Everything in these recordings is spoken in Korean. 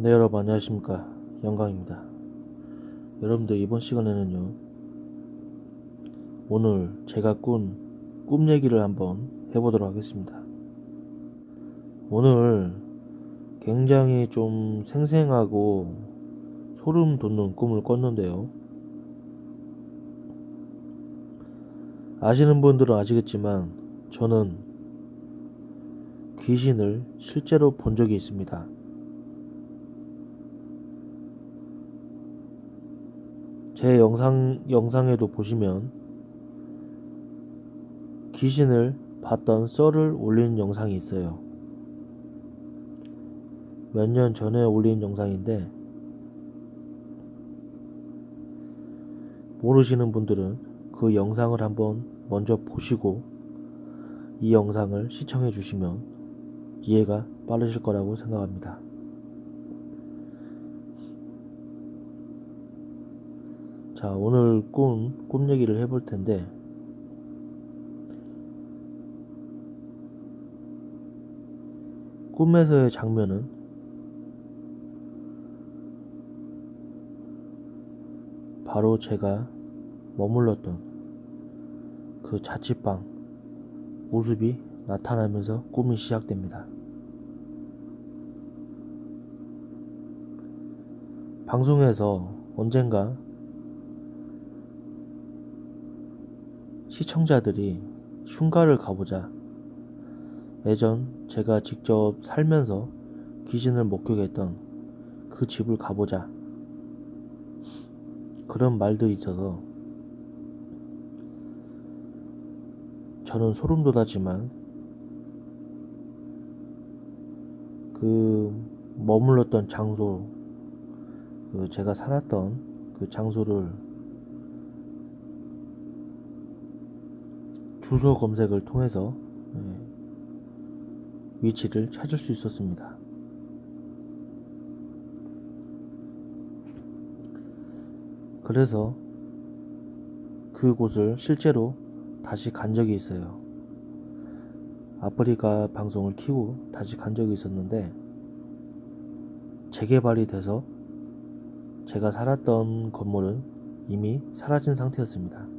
네 여러분 안녕하십니까? 영광입니다. 여러분들 이번 시간에는요 오늘 제가 꾼 꿈 얘기를 한번 해보도록 하겠습니다. 오늘 굉장히 좀 생생하고 소름 돋는 꿈을 꿨는데요. 아시는 분들은 아시겠지만 저는 귀신을 실제로 본 적이 있습니다 제 영상, 영상에도 보시면 귀신을 봤던 썰을 올린 영상이 있어요. 몇 년 전에 올린 영상인데, 모르시는 분들은 그 영상을 한번 먼저 보시고, 이 영상을 시청해 주시면 이해가 빠르실 거라고 생각합니다. 자, 오늘 꿈, 꿈 얘기를 해볼 텐데, 꿈에서의 장면은 바로 제가 머물렀던 그 자취방 모습이 나타나면서 꿈이 시작됩니다. 방송에서 언젠가 시청자들이 흉가를 가보자. 예전 제가 직접 살면서 귀신을 목격했던 그 집을 가보자. 그런 말들이 있어서 저는 소름 돋았지만 그 머물렀던 장소, 그 제가 살았던 그 장소를 주소 검색을 통해서 예, 위치를 찾을 수 있었습니다. 그래서 그곳을 실제로 다시 간 적이 있어요. 아프리카 방송을 키고 다시 간 적이 있었는데 재개발이 돼서 제가 살았던 건물은 이미 사라진 상태였습니다.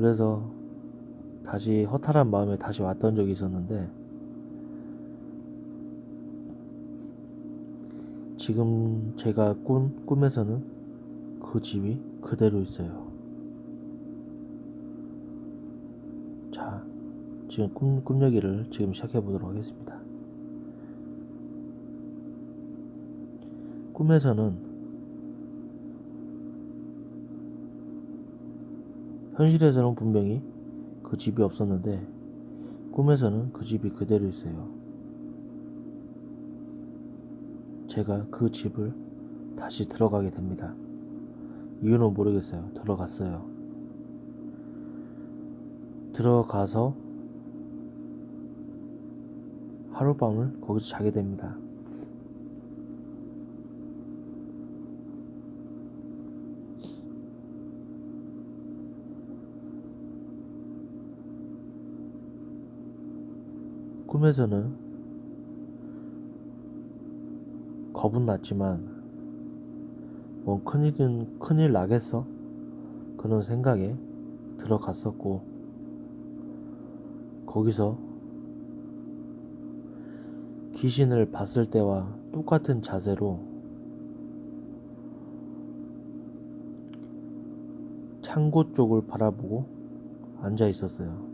그래서 다시 허탈한 마음에 다시 왔던 적이 있었는데 지금 제가 꾼 꿈에서는 그 집이 그대로 있어요. 자, 지금 꿈, 꿈 얘기를 지금 시작해 보도록 하겠습니다. 꿈에서는 현실에서는 분명히 그 집이 없었는데 꿈에서는 그 집이 그대로 있어요. 제가 그 집을 다시 들어가게 됩니다. 이유는 모르겠어요. 들어갔어요. 들어가서 하룻밤을 거기서 자게 됩니다. 꿈에서는 겁은 났지만 뭐 큰일은 큰일 나겠어 그런 생각에 들어갔었고 거기서 귀신을 봤을 때와 똑같은 자세로 창고 쪽을 바라보고 앉아 있었어요.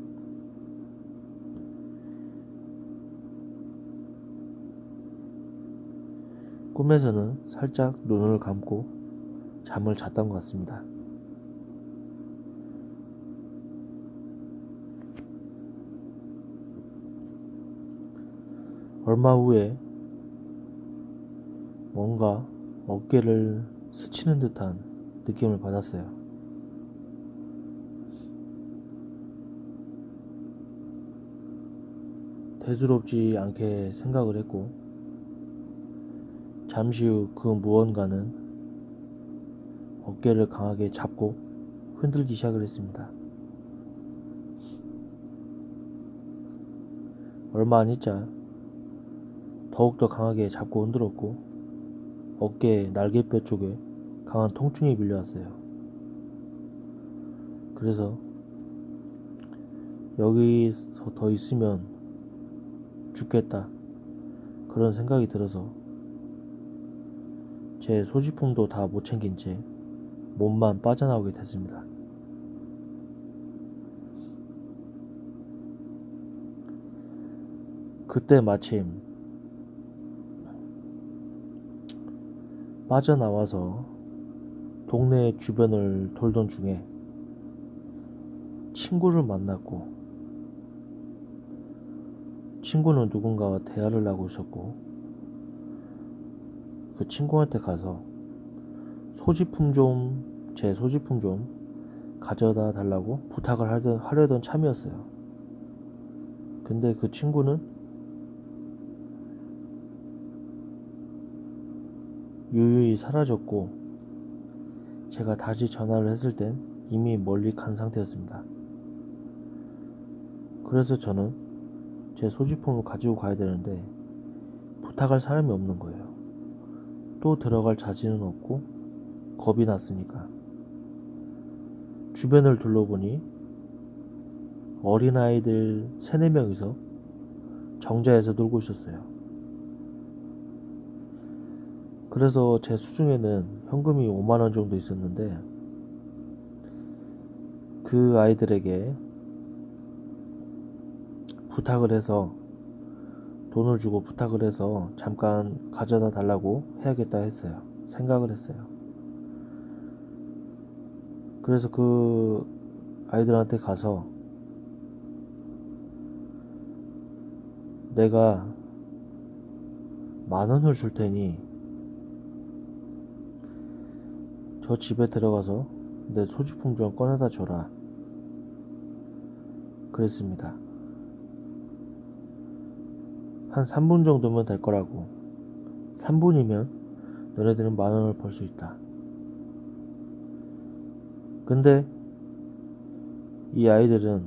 꿈에서는 살짝 눈을 감고 잠을 잤던 것 같습니다. 얼마 후에 뭔가 어깨를 스치는 듯한 느낌을 받았어요. 대수롭지 않게 생각을 했고, 잠시 후 그 무언가는 어깨를 강하게 잡고 흔들기 시작을 했습니다. 얼마 안 있자 더욱더 강하게 잡고 흔들었고 어깨 날개뼈 쪽에 강한 통증이 밀려왔어요. 그래서 여기서 더 있으면 죽겠다 그런 생각이 들어서 제 소지품도 다 못 챙긴 채 몸만 빠져나오게 됐습니다. 그때 마침 빠져나와서 동네 주변을 돌던 중에 친구를 만났고 친구는 누군가와 대화를 하고 있었고 그 친구한테 가서 소지품 좀 제 소지품 좀 가져다 달라고 부탁을 하던, 하려던 참이었어요. 근데 그 친구는 유유히 사라졌고 제가 다시 전화를 했을 땐 이미 멀리 간 상태였습니다. 그래서 저는 제 소지품을 가지고 가야 되는데 부탁할 사람이 없는 거예요. 또 들어갈 자신은 없고 겁이 났으니까. 주변을 둘러보니 어린아이들 세네 명이서 정자에서 놀고 있었어요. 그래서 제 수중에는 현금이 5만원 정도 있었는데 그 아이들에게 부탁을 해서 돈을 주고 부탁을 해서 잠깐 가져다 달라고 해야겠다 했어요. 생각을 했어요. 그래서 그 아이들한테 가서 내가 만 원을 줄 테니 저 집에 들어가서 내 소지품 좀 꺼내다 줘라. 그랬습니다. 한 3분 정도면 될 거라고. 3분이면 너네들은 만 원을 벌 수 있다. 근데 이 아이들은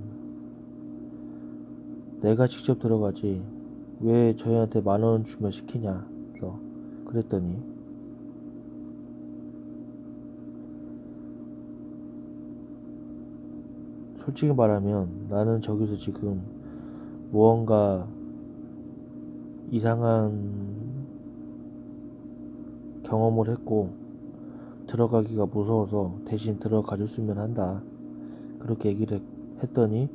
내가 직접 들어가지 왜 저희한테 만 원 주면 시키냐 그랬더니 솔직히 말하면 나는 저기서 지금 무언가 이상한 경험을 했고 들어가기가 무서워서 대신 들어가 줬으면 한다. 그렇게 얘기를 했더니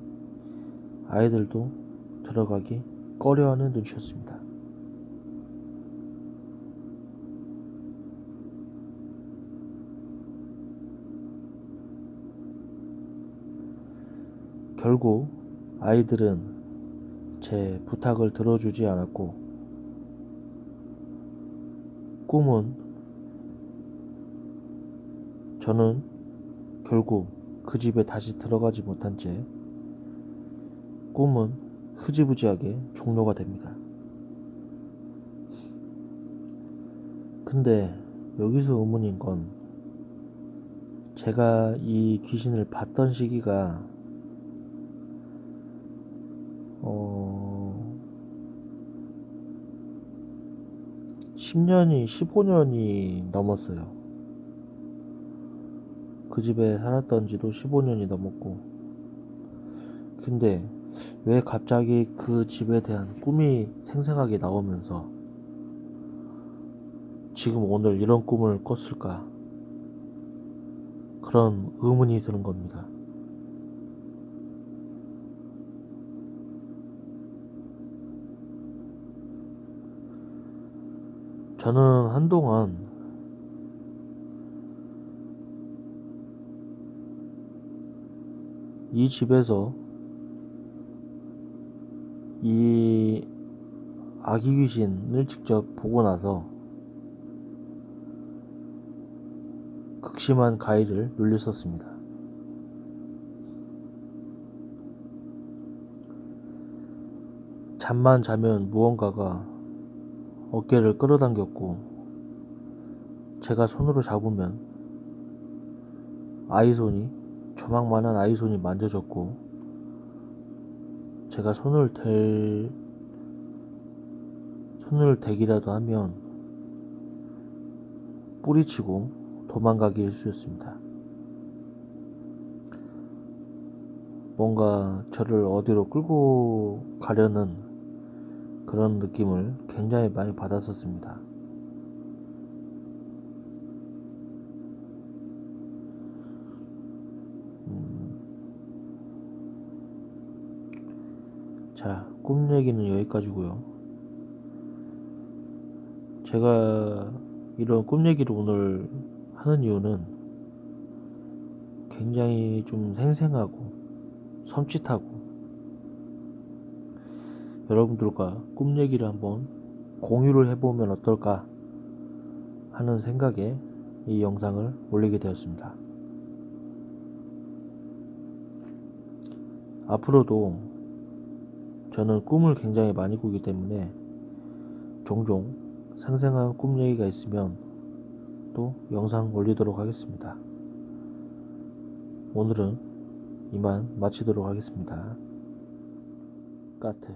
아이들도 들어가기 꺼려하는 눈치였습니다. 결국 아이들은 제 부탁을 들어주지 않았고 꿈은 저는 결국 그 집에 다시 들어가지 못한 채 꿈은 흐지부지하게 종료가 됩니다. 근데 여기서 의문인 건 제가 이 귀신을 봤던 시기가 10년이 15년이 넘었어요. 그 집에 살았던 지도 15년이 넘었고 근데 왜 갑자기 그 집에 대한 꿈이 생생하게 나오면서 지금 오늘 이런 꿈을 꿨을까 그런 의문이 드는 겁니다. 저는 한동안 이 집에서 이 아기 귀신을 직접 보고 나서 극심한 가위를 눌렸었습니다. 잠만 자면 무언가가 어깨를 끌어당겼고 제가 손으로 잡으면 아이 손이 조망만한 아이 손이 만져졌고 제가 손을 댈 손을 대기라도 하면 뿌리치고 도망가기 일쑤였습니다. 뭔가 저를 어디로 끌고 가려는 그런 느낌을 굉장히 많이 받았었습니다. 자, 꿈 얘기는 여기까지고요. 제가 이런 꿈 얘기를 오늘 하는 이유는 굉장히 좀 생생하고 섬찟하고 여러분들과 꿈 얘기를 한번 공유를 해보면 어떨까 하는 생각에 이 영상을 올리게 되었습니다. 앞으로도 저는 꿈을 굉장히 많이 꾸기 때문에 종종 생생한 꿈 얘기가 있으면 또 영상 올리도록 하겠습니다. 오늘은 이만 마치도록 하겠습니다. 까트